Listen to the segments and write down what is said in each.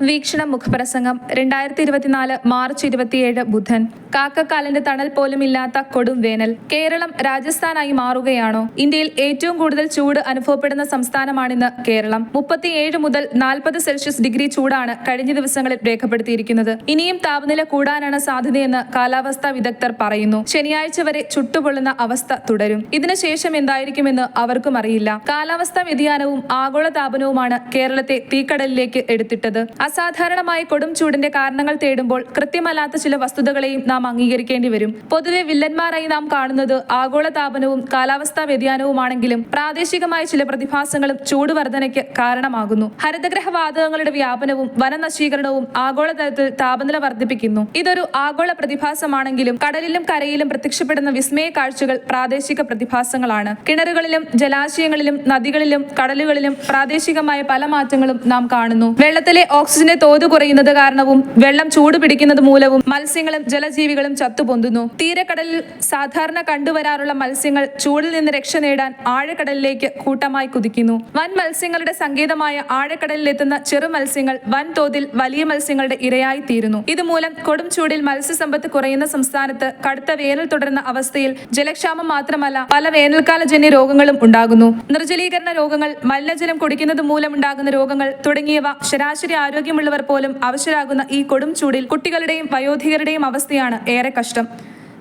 വീക്ഷണം മുഖപ്രസംഗം രണ്ടായിരത്തി ഇരുപത്തിനാല് മാർച്ച് ഇരുപത്തിയേഴ് ബുധൻ. കാക്കക്കാലിന്റെ തണൽ പോലും ഇല്ലാത്ത കൊടും വേനൽ കേരളം രാജസ്ഥാനായി മാറുകയാണോ? ഇന്ത്യയിൽ ഏറ്റവും കൂടുതൽ ചൂട് അനുഭവപ്പെടുന്ന സംസ്ഥാനമാണിന്ന് കേരളം. മുപ്പത്തിയേഴ് മുതൽ നാൽപ്പത് സെൽഷ്യസ് ഡിഗ്രി ചൂടാണ് കഴിഞ്ഞ ദിവസങ്ങളിൽ രേഖപ്പെടുത്തിയിരിക്കുന്നത്. ഇനിയും താപനില കൂടാനാണ് സാധ്യതയെന്ന് കാലാവസ്ഥാ വിദഗ്ധർ പറയുന്നു. ശനിയാഴ്ച വരെ ചുട്ടുപൊള്ളുന്ന അവസ്ഥ തുടരും. ഇതിനുശേഷം എന്തായിരിക്കുമെന്ന് അവർക്കും അറിയില്ല. കാലാവസ്ഥാ വ്യതിയാനവും ആഗോള താപനവുമാണ് കേരളത്തെ തീക്കടലിലേക്ക് എടുത്തിട്ടത്. അസാധാരണമായ കൊടും ചൂടിന്റെ കാരണങ്ങൾ തേടുമ്പോൾ കൃത്യമല്ലാത്ത ചില വസ്തുതകളെയും നാം അംഗീകരിക്കേണ്ടി വരും. പൊതുവെ വില്ലന്മാരായി നാം കാണുന്നത് ആഗോള താപനവും കാലാവസ്ഥാ വ്യതിയാനവുമാണെങ്കിലും പ്രാദേശികമായ ചില പ്രതിഭാസങ്ങളും ചൂടുവർദ്ധനയ്ക്ക് കാരണമാകുന്നു. ഹരിതഗ്രഹ വാതകങ്ങളുടെ വ്യാപനവും വനനശീകരണവും ആഗോളതലത്തിൽ താപനില വർദ്ധിപ്പിക്കുന്നു. ഇതൊരു ആഗോള പ്രതിഭാസമാണെങ്കിലും കടലിലും കരയിലും പ്രത്യക്ഷപ്പെടുന്ന വിസ്മയ കാഴ്ചകൾ പ്രാദേശിക പ്രതിഭാസങ്ങളാണ്. കിണറുകളിലും ജലാശയങ്ങളിലും നദികളിലും കടലുകളിലും പ്രാദേശികമായ പല മാറ്റങ്ങളും നാം കാണുന്നു. വെള്ളത്തിലെ ഓക്സിജന്റെ തോത് കുറയുന്നത് കാരണവും വെള്ളം ചൂട് പിടിക്കുന്നത് മൂലവും മത്സ്യങ്ങളും ജലജീവികളും ചത്തുപൊന്തുന്നു. തീരക്കടലിൽ സാധാരണ കണ്ടുവരാറുള്ള മത്സ്യങ്ങൾ ചൂടിൽ നിന്ന് രക്ഷ നേടാൻ ആഴക്കടലിലേക്ക് കൂട്ടമായി കുതിക്കുന്നു. വൻ മത്സ്യങ്ങളുടെ സങ്കേതമായ ആഴക്കടലിലെത്തുന്ന ചെറു മത്സ്യങ്ങൾ വൻതോതിൽ വലിയ മത്സ്യങ്ങളുടെ ഇരയായി തീരുന്നു. ഇതുമൂലം കൊടും ചൂടിൽ മത്സ്യസമ്പത്ത് കുറയുന്ന സംസ്ഥാനത്ത് കടുത്ത വേനൽ തുടരുന്ന അവസ്ഥയിൽ ജലക്ഷാമം മാത്രമല്ല പല വേനൽക്കാലജന്യ രോഗങ്ങളും ഉണ്ടാകുന്നു. നിർജലീകരണ രോഗങ്ങൾ മലിനജലം കുടിക്കുന്നത് മൂലമുണ്ടാകുന്ന രോഗങ്ങൾ തുടങ്ങിയവ ശരാശരി ആരോഗ്യമുള്ളവർ പോലും അവശരാകുന്ന ഈ കൊടും ചൂടിൽ കുട്ടികളുടെയും വയോധികരുടെയും അവസ്ഥയാണ് ഏറെ കഷ്ടം.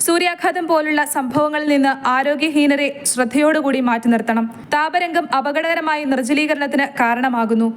സൂര്യാഘാതം പോലുള്ള സംഭവങ്ങളിൽ നിന്ന് ആരോഗ്യഹീനരെ ശ്രദ്ധയോടുകൂടി മാറ്റി നിർത്തണം. താപരംഗം അപകടകരമായ നിർജലീകരണത്തിന് കാരണമാകുന്നു.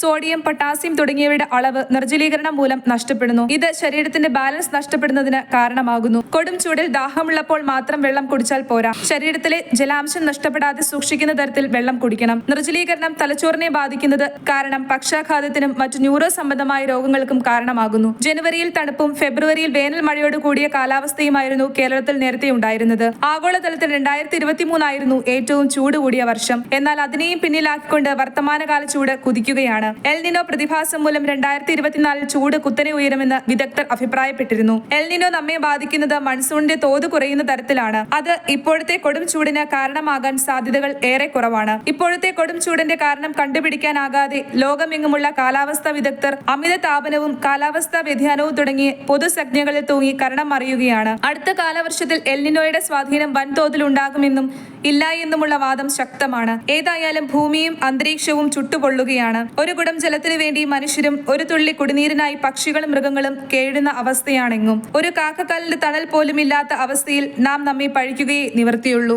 സോഡിയം പൊട്ടാസ്യം തുടങ്ങിയവയുടെ അളവ് നിർജലീകരണം മൂലം നഷ്ടപ്പെടുന്നു. ഇത് ശരീരത്തിന്റെ ബാലൻസ് നഷ്ടപ്പെടുന്നതിന് കാരണമാകുന്നു. കൊടും ചൂടിൽ ദാഹമുള്ളപ്പോൾ മാത്രം വെള്ളം കുടിച്ചാൽ പോരാ. ശരീരത്തിലെ ജലാംശം നഷ്ടപ്പെടാതെ സൂക്ഷിക്കുന്ന തരത്തിൽ വെള്ളം കുടിക്കണം. നിർജലീകരണം തലച്ചോറിനെ ബാധിക്കുന്നത് കാരണം പക്ഷാഘാതത്തിനും മറ്റു ന്യൂറോ സംബന്ധമായ രോഗങ്ങൾക്കും കാരണമാകുന്നു. ജനുവരിയിൽ തണുപ്പും ഫെബ്രുവരിയിൽ വേനൽ മഴയോട് കൂടിയ കാലാവസ്ഥയുമായിരുന്നു കേരളത്തിൽ നേരത്തെ ഉണ്ടായിരുന്നത്. ആഗോളതലത്തിൽ രണ്ടായിരത്തി ഇരുപത്തി മൂന്നായിരുന്നു ഏറ്റവും ചൂട് കൂടിയ വർഷം. എന്നാൽ അതിനെയും പിന്നിലാക്കിക്കൊണ്ട് വർത്തമാനകാല ചൂട് കുതിക്കുകയാണ്. എൽനിനോ പ്രതിഭാസം മൂലം രണ്ടായിരത്തി ഇരുപത്തിനാലിൽ ചൂട് കുത്തനെ ഉയരുമെന്ന് വിദഗ്ധർ അഭിപ്രായപ്പെട്ടിരുന്നു. എൽനിനോ നമ്മെ ബാധിക്കുന്നത് മൺസൂണിന്റെ തോത് കുറയുന്ന തരത്തിലാണ്. അത് ഇപ്പോഴത്തെ കൊടും ചൂടിന് കാരണമാകാൻ സാധ്യതകൾ ഏറെ കുറവാണ്. ഇപ്പോഴത്തെ കൊടും ചൂടിന്റെ കാരണം കണ്ടുപിടിക്കാനാകാതെ ലോകമെങ്ങുമുള്ള കാലാവസ്ഥാ വിദഗ്ധർ അമിത താപനവും കാലാവസ്ഥാ വ്യതിയാനവും തുടങ്ങി പൊതുസജ്ഞകളിൽ തൂങ്ങി കരണം അറിയുകയാണ്. അടുത്ത കാലവർഷത്തിൽ എൽനിനോയുടെ സ്വാധീനം വൻതോതിൽ ഉണ്ടാകുമെന്നും ഇല്ല എന്നുമുള്ള വാദം ശക്തമാണ്. ഏതായാലും ഭൂമിയും അന്തരീക്ഷവും ചുട്ടുപൊള്ളുകയാണ്. ഒരു കുടം ജലത്തിനു വേണ്ടി മനുഷ്യരും ഒരു തുള്ളി കുടിനീരിനായി പക്ഷികളും മൃഗങ്ങളും കേഴുന്ന അവസ്ഥയാണെങ്ങും. ഒരു കാക്കക്കല്ലിന്റെ തണൽ പോലും ഇല്ലാത്ത അവസ്ഥയിൽ നാം നമ്മെ പഴിക്കുകയേ നിവർത്തിയുള്ളൂ.